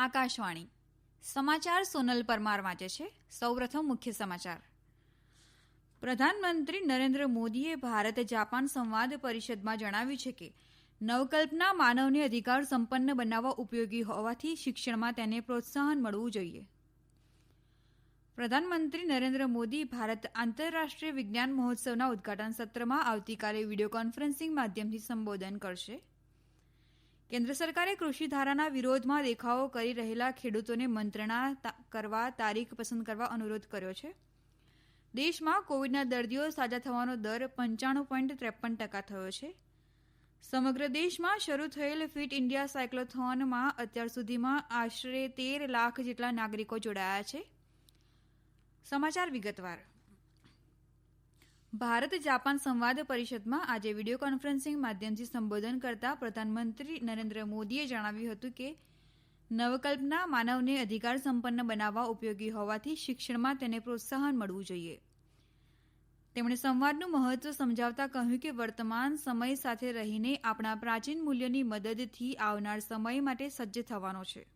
આકાશવાણી. સમાચાર સોનલ પરમાર વાંચે છે. સૌપ્રથમ મુખ્ય સમાચાર. પ્રધાનમંત્રી નરેન્દ્ર મોદીએ ભારત જાપાન સંવાદ પરિષદમાં જણાવ્યું છે કે, નવકલ્પના માનવને અધિકાર સંપન્ન બનાવવા ઉપયોગી હોવાથી શિક્ષણમાં તેને પ્રોત્સાહન મળવું જોઈએ. પ્રધાનમંત્રી નરેન્દ્ર મોદી ભારત આંતરરાષ્ટ્રીય વિજ્ઞાન મહોત્સવના ઉદઘાટન સત્રમાં આવતીકાલે વીડિયો કોન્ફરન્સિંગ માધ્યમથી સંબોધન કરશે. કેન્દ્ર સરકારે કૃષિ ધારાના વિરોધમાં દેખાવો કરી રહેલા ખેડૂતોને મંત્રણા કરવા તારીખ પસંદ કરવા અનુરોધ કર્યો છે. દેશમાં કોવિડના દર્દીઓ સાજા થવાનો દર પંચાણું પોઈન્ટ ત્રેપન ટકા થયો છે. સમગ્ર દેશમાં શરૂ થયેલ ફિટ ઇન્ડિયા સાયક્લોથોનમાં અત્યાર સુધીમાં આશરે તેર લાખ જેટલા નાગરિકો જોડાયા છે. સમાચાર વિગતવાર. ભારત જાપાન સંવાદ પરિષદમાં આજે વીડિયો કોન્ફરન્સિંગ માધ્યમથી સંબોધન કરતા પ્રધાનમંત્રી નરેન્દ્ર મોદીએ જણાવ્યું હતું કે નવકલ્પના માનવને અધિકાર સંપન્ન બનાવવા ઉપયોગી હોવાથી શિક્ષણમાં તેને પ્રોત્સાહન મળવું જોઈએ. તેમણે સંવાદનું મહત્વ સમજાવતા કહ્યું કે વર્તમાન સમય સાથે રહીને આપણા પ્રાચીન મૂલ્યોની મદદથી આવનાર સમય માટે સજ્જ થવાનો છે.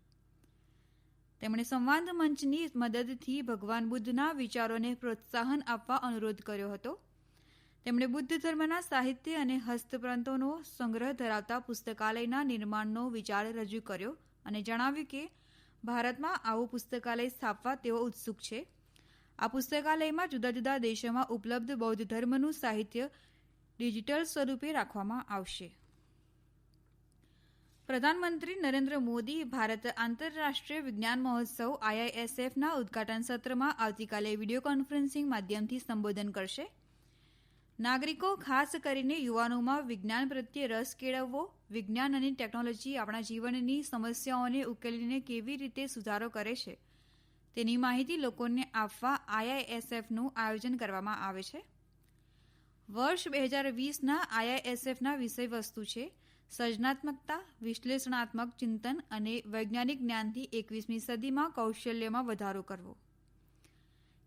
તેમણે સંવાદ મંચની મદદથી ભગવાન બુદ્ધના વિચારોને પ્રોત્સાહન આપવા અનુરોધ કર્યો હતો. તેમણે બુદ્ધ ધર્મના સાહિત્ય અને હસ્તપ્રંતોનો સંગ્રહ ધરાવતા પુસ્તકાલયના નિર્માણનો વિચાર રજૂ કર્યો અને જણાવ્યું કે ભારતમાં આવું પુસ્તકાલય સ્થાપવા તેઓ ઉત્સુક છે. આ પુસ્તકાલયમાં જુદા જુદા દેશોમાં ઉપલબ્ધ બૌદ્ધ ધર્મનું સાહિત્ય ડિજિટલ સ્વરૂપે રાખવામાં આવશે. પ્રધાનમંત્રી નરેન્દ્ર મોદી ભારત આંતરરાષ્ટ્રીય વિજ્ઞાન મહોત્સવ આઈઆઈએસએફના ઉદઘાટન સત્રમાં આવતીકાલે વીડિયો કોન્ફરન્સિંગ માધ્યમથી સંબોધન કરશે. નાગરિકો, ખાસ કરીને યુવાનોમાં વિજ્ઞાન પ્રત્યે રસ કેળવવો, વિજ્ઞાન અને ટેકનોલોજી આપણા જીવનની સમસ્યાઓને ઉકેલીને કેવી રીતે સુધારો કરે છે, તેની માહિતી લોકોને આપવા આઈઆઈએસએફનું આયોજન કરવામાં આવે છે. વર્ષ બે હજાર વીસના આઈઆઈએસએફના વિષય વસ્તુ છે, સર્જનાત્મકતા, વિશ્લેષણાત્મક ચિંતન અને વૈજ્ઞાનિક જ્ઞાનથી એકવીસમી સદીમાં કૌશલ્યમાં વધારો કરવો.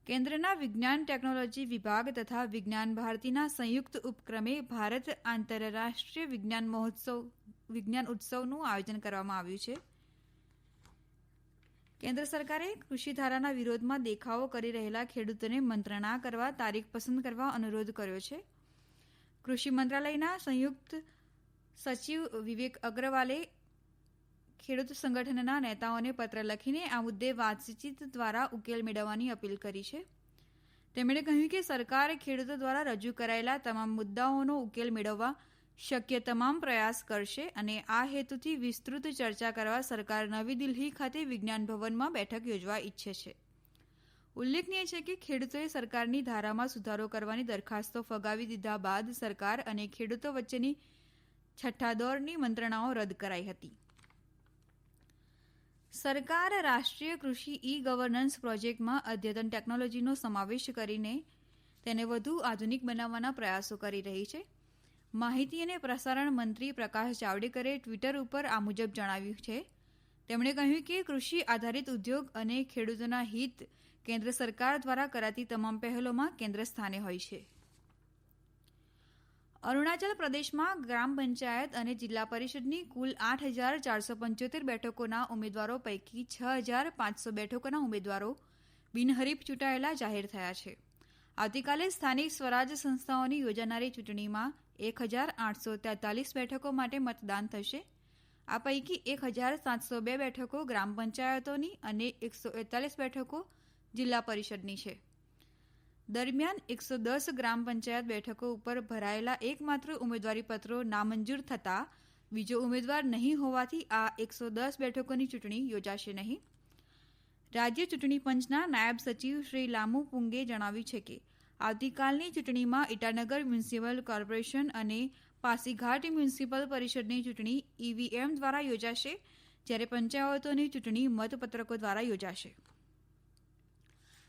કેન્દ્રના વિજ્ઞાન ટેકનોલોજી વિભાગ તથા વિજ્ઞાન ભારતીના સંયુક્ત ઉપક્રમે ભારત આંતરરાષ્ટ્રીય વિજ્ઞાન મહોત્સવ, વિજ્ઞાન ઉત્સવનું આયોજન કરવામાં આવ્યું છે. કેન્દ્ર સરકારે કૃષિ ધારાના વિરોધમાં દેખાવો કરી રહેલા ખેડૂતોને મંત્રણા કરવા તારીખ પસંદ કરવા અનુરોધ કર્યો છે. કૃષિ મંત્રાલયના સંયુક્ત સચિવ વિવેક અગ્રવાલે ખેડૂત સંગઠનના નેતાઓને પત્ર લખીને આ મુદ્દે વાતચીત દ્વારા ઉકેલ મેળવવાની અપીલ કરી છે. તેમણે કહ્યું કે સરકાર ખેડૂતો દ્વારા રજૂ કરાયેલા તમામ મુદ્દાઓનો ઉકેલ મેળવવા શક્ય તમામ પ્રયાસ કરશે અને આ હેતુથી વિસ્તૃત ચર્ચા કરવા સરકાર નવી દિલ્હી ખાતે વિજ્ઞાન ભવનમાં બેઠક યોજવા ઈચ્છે છે. ઉલ્લેખનીય છે કે ખેડૂતોએ સરકારની ધારામાં સુધારો કરવાની દરખાસ્તો ફગાવી દીધા બાદ સરકાર અને ખેડૂતો વચ્ચેની છઠ્ઠા દોરની મંત્રણાઓ રદ કરાઈ હતી. સરકાર રાષ્ટ્રીય કૃષિ ઈ ગવર્નન્સ પ્રોજેક્ટમાં અદ્યતન ટેકનોલોજીનો સમાવેશ કરીને તેને વધુ આધુનિક બનાવવાના પ્રયાસો કરી રહી છે. માહિતી અને પ્રસારણ મંત્રી પ્રકાશ જાવડેકરે ટ્વિટર ઉપર આ મુજબ જણાવ્યું છે. તેમણે કહ્યું કે કૃષિ આધારિત ઉદ્યોગ અને ખેડૂતોના હિત કેન્દ્ર સરકાર દ્વારા કરાતી તમામ પહેલોમાં કેન્દ્ર સ્થાને હોય છે. અરુણાચલ પ્રદેશમાં ગ્રામ પંચાયત અને જિલ્લા પરિષદની કુલ આઠ હજાર ચારસો પંચોતેર બેઠકોના ઉમેદવારો પૈકી છ હજાર પાંચસો બેઠકોના ઉમેદવારો બિનહરીફ ચૂંટાયેલા જાહેર થયા છે. આવતીકાલે સ્થાનિક સ્વરાજ સંસ્થાઓની યોજાનારી ચૂંટણીમાં એક હજાર આઠસો તેતાલીસ બેઠકો માટે મતદાન થશે. આ પૈકી એક હજાર સાતસો બે બેઠકો ગ્રામ પંચાયતોની અને એકસો એકતાલીસ બેઠકો જિલ્લા પરિષદની છે. દરમિયાન એકસો દસ ગ્રામ પંચાયત બેઠકો ઉપર ભરાયેલા એકમાત્ર ઉમેદવારીપત્રો નામંજૂર થતાં બીજો ઉમેદવાર નહીં હોવાથી આ એકસો દસ બેઠકોની ચૂંટણી યોજાશે નહીં. રાજ્ય ચૂંટણી પંચના નાયબ સચિવ શ્રી લામુ પુંગે જણાવ્યું છે કે આવતીકાલની ચૂંટણીમાં ઇટાનગર મ્યુનિસિપલ કોર્પોરેશન અને પાસીઘાટ મ્યુનિસિપલ પરિષદની ચૂંટણી ઈવીએમ દ્વારા યોજાશે, જ્યારે પંચાયતોની ચૂંટણી મતપત્રકો દ્વારા યોજાશે.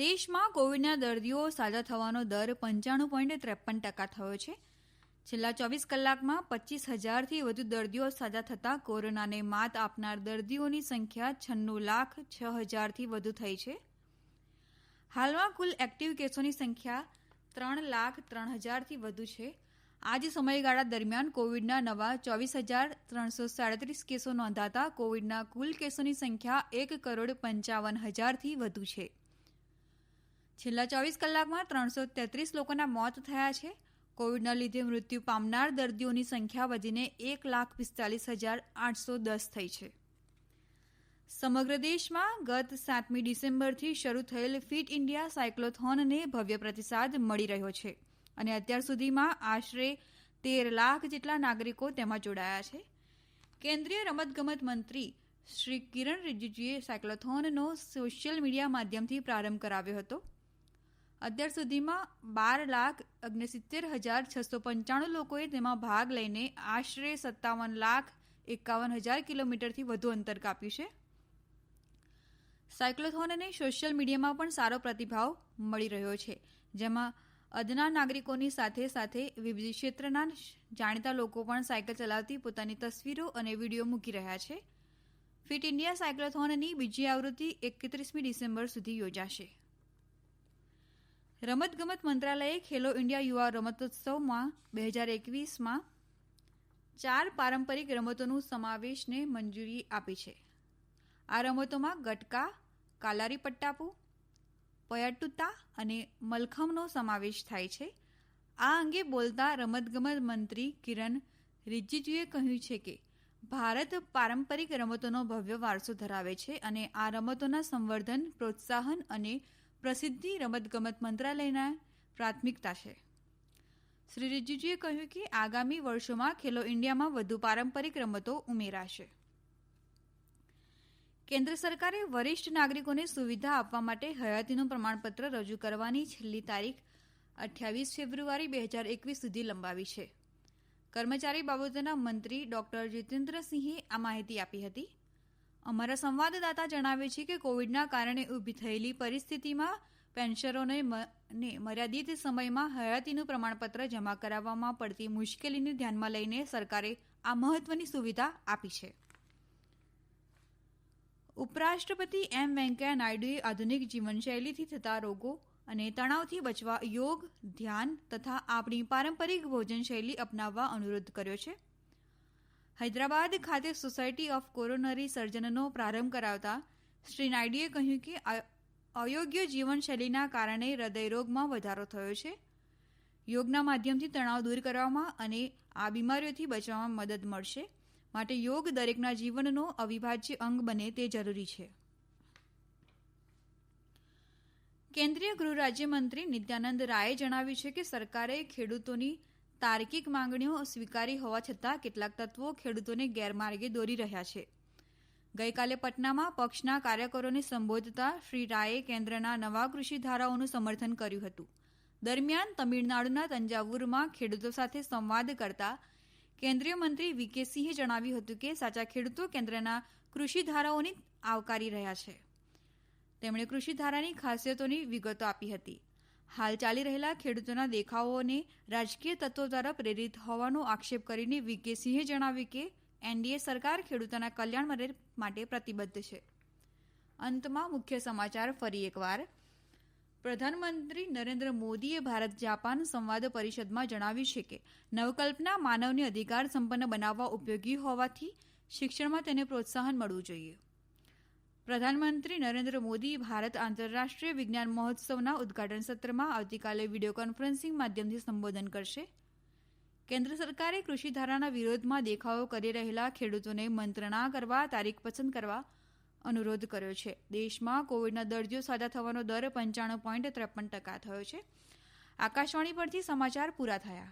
દેશમાં કોવિડના દર્દીઓ સાજા થવાનો દર પંચાણું પોઈન્ટ ત્રેપન ટકા થયો છે. છેલ્લા ચોવીસ કલાકમાં પચીસ હજારથી વધુ દર્દીઓ સાજા થતાં કોરોનાને માત આપનાર દર્દીઓની સંખ્યા છન્નું લાખ છ હજારથી વધુ થઈ છે. હાલમાં કુલ એક્ટિવ કેસોની સંખ્યા ત્રણ લાખ ત્રણ હજારથી વધુ છે. આ જ સમયગાળા દરમિયાન કોવિડના નવા ચોવીસ હજાર ત્રણસો સાડત્રીસ કેસો નોંધાતા કોવિડના કુલ કેસોની સંખ્યા એક કરોડ પંચાવન હજારથી વધુ છે. છેલ્લા ચોવીસ કલાકમાં ત્રણસો તેત્રીસ લોકોના મોત થયા છે. કોવિડના લીધે મૃત્યુ પામનાર દર્દીઓની સંખ્યા વધીને એક લાખ પિસ્તાલીસ હજાર આઠસો દસ થઈ છે. સમગ્ર દેશમાં ગત સાતમી ડિસેમ્બરથી શરૂ થયેલ ફિટ ઇન્ડિયા સાયક્લોથોનને ભવ્ય પ્રતિસાદ મળી રહ્યો છે અને અત્યાર સુધીમાં આશરે તેર લાખ જેટલા નાગરિકો તેમાં જોડાયા છે. કેન્દ્રીય રમતગમત મંત્રી શ્રી કિરણ રિજિજુએ સાયક્લોથોનનો સોશિયલ મીડિયા માધ્યમથી પ્રારંભ કરાવ્યો હતો. અત્યાર સુધીમાં બાર લાખ ઓગણસિત્તેર હજાર છસો પંચાણું લોકોએ તેમાં ભાગ લઈને આશરે સત્તાવન લાખ એકાવન હજાર કિલોમીટરથી વધુ અંતર કાપ્યું છે. સાયક્લોથોનને સોશિયલ મીડિયામાં પણ સારો પ્રતિભાવ મળી રહ્યો છે, જેમાં અદના નાગરિકોની સાથે સાથે વિવિધ ક્ષેત્રના જાણીતા લોકો પણ સાયકલ ચલાવતી પોતાની તસવીરો અને વીડિયો મૂકી રહ્યા છે. ફિટ ઇન્ડિયા સાયક્લોથોનની બીજી આવૃત્તિ એકત્રીસમી ડિસેમ્બર સુધી યોજાશે. રમતગમત મંત્રાલયે ખેલો ઇન્ડિયા યુવા રમતોત્સવમાં બે હજાર એકવીસમાં ચાર પારંપરિક રમતોનું સમાવેશને મંજૂરી આપી છે. આ રમતોમાં ગટકા, કાલારી પટ્ટાપુ, પયટ્ટુતા અને મલખમનો સમાવેશ થાય છે. આ અંગે બોલતા રમતગમત મંત્રી કિરણ રિજિજુએ કહ્યું છે કે, ભારત પારંપરિક રમતોનો ભવ્ય વારસો ધરાવે છે અને આ રમતોના સંવર્ધન, પ્રોત્સાહન અને પ્રસિદ્ધિ રમતગમત મંત્રાલયના પ્રાથમિકતા છે. શ્રી રિજિજુએ કહ્યું કે આગામી વર્ષોમાં ખેલો ઇન્ડિયામાં વધુ પારંપરિક રમતો ઉમેરાશે. કેન્દ્ર સરકારે વરિષ્ઠ નાગરિકોને સુવિધા આપવા માટે હયાતીનું પ્રમાણપત્ર રજૂ કરવાની છેલ્લી તારીખ અઠ્યાવીસ ફેબ્રુઆરી બે હજાર એકવીસ સુધી લંબાવી છે. કર્મચારી બાબતોના મંત્રી ડોક્ટર જીતેન્દ્રસિંહે આ માહિતી આપી હતી. અમારા સંવાદદાતા જણાવે છે કે કોવિડના કારણે ઊભી થયેલી પરિસ્થિતિમાં પેન્શનરોને મર્યાદિત સમયમાં હયાતીનું પ્રમાણપત્ર જમા કરાવવામાં પડતી મુશ્કેલીને ધ્યાનમાં લઈને સરકારે આ મહત્વની સુવિધા આપી છે. ઉપરાષ્ટ્રપતિ એમ વેંકૈયા નાયડુએ આધુનિક જીવનશૈલીથી થતા રોગો અને તણાવથી બચવા યોગ, ધ્યાન તથા આપણી પારંપરિક ભોજનશૈલી અપનાવવા અનુરોધ કર્યો છે. હૈદરાબાદ ખાતે સોસાયટી ઓફ કોરોનરી સર્જનનો પ્રારંભ કરાવતા શ્રી નાયડુએ કહ્યું કે અયોગ્ય જીવનશૈલીના કારણે હૃદયરોગમાં વધારો થયો છે. યોગના માધ્યમથી તણાવ દૂર કરવામાં અને આ બીમારીઓથી બચવામાં મદદ મળશે. માટે યોગ દરેકના જીવનનો અવિભાજ્ય અંગ બને તે જરૂરી છે. કેન્દ્રીય ગૃહ રાજ્યમંત્રી નિત્યાનંદ રાયે જણાવ્યું છે કે સરકારે ખેડૂતોની તાર્કિક માંગણીઓ સ્વીકારી હોવા છતાં કેટલાક તત્વો ખેડૂતોને ગેરમાર્ગે દોરી રહ્યા છે. ગઈકાલે પટનામાં પક્ષના કાર્યકરોને સંબોધતા શ્રી રાયે કેન્દ્રના નવા કૃષિ ધારાઓનું સમર્થન કર્યું હતું. દરમિયાન તમિળનાડુના તંજાવુરમાં ખેડૂતો સાથે સંવાદ કરતા કેન્દ્રીય મંત્રી વી કે સિંહે જણાવ્યું હતું કે સાચા ખેડૂતો કેન્દ્રના કૃષિ ધારાઓને આવકારી રહ્યા છે. તેમણે કૃષિ ધારાની ખાસિયતોની વિગતો આપી હતી. હાલ ચાલી રહેલા ખેડૂતોના દેખાવોને રાજકીય તત્વો દ્વારા પ્રેરિત હોવાનો આક્ષેપ કરીને વી કે સિંહે જણાવ્યું કે એનડીએ સરકાર ખેડૂતોના કલ્યાણ માટે પ્રતિબદ્ધ છે. અંતમાં મુખ્ય સમાચાર ફરી એકવાર. પ્રધાનમંત્રી નરેન્દ્ર મોદીએ ભારત જાપાન સંવાદ પરિષદમાં જણાવ્યું છે કે નવકલ્પના માનવને અધિકાર સંપન્ન બનાવવા ઉપયોગી હોવાથી શિક્ષણમાં તેને પ્રોત્સાહન મળવું જોઈએ. પ્રધાનમંત્રી નરેન્દ્ર મોદી ભારત આંતરરાષ્ટ્રીય વિજ્ઞાન મહોત્સવના ઉદઘાટન સત્રમાં આવતીકાલે વીડિયો કોન્ફરન્સિંગ માધ્યમથી સંબોધન કરશે. કેન્દ્ર સરકારે કૃષિ ધારાના વિરોધમાં દેખાવો કરી રહેલા ખેડૂતોને મંત્રણા કરવા, તારીખ પસંદ કરવા અનુરોધ કર્યો છે. દેશમાં કોવિડના દર્દીઓ સાજા થવાનો દર પંચાણું પોઈન્ટ ત્રેપન ટકા થયો છે. આકાશવાણી પરથી સમાચાર પૂરા થયા.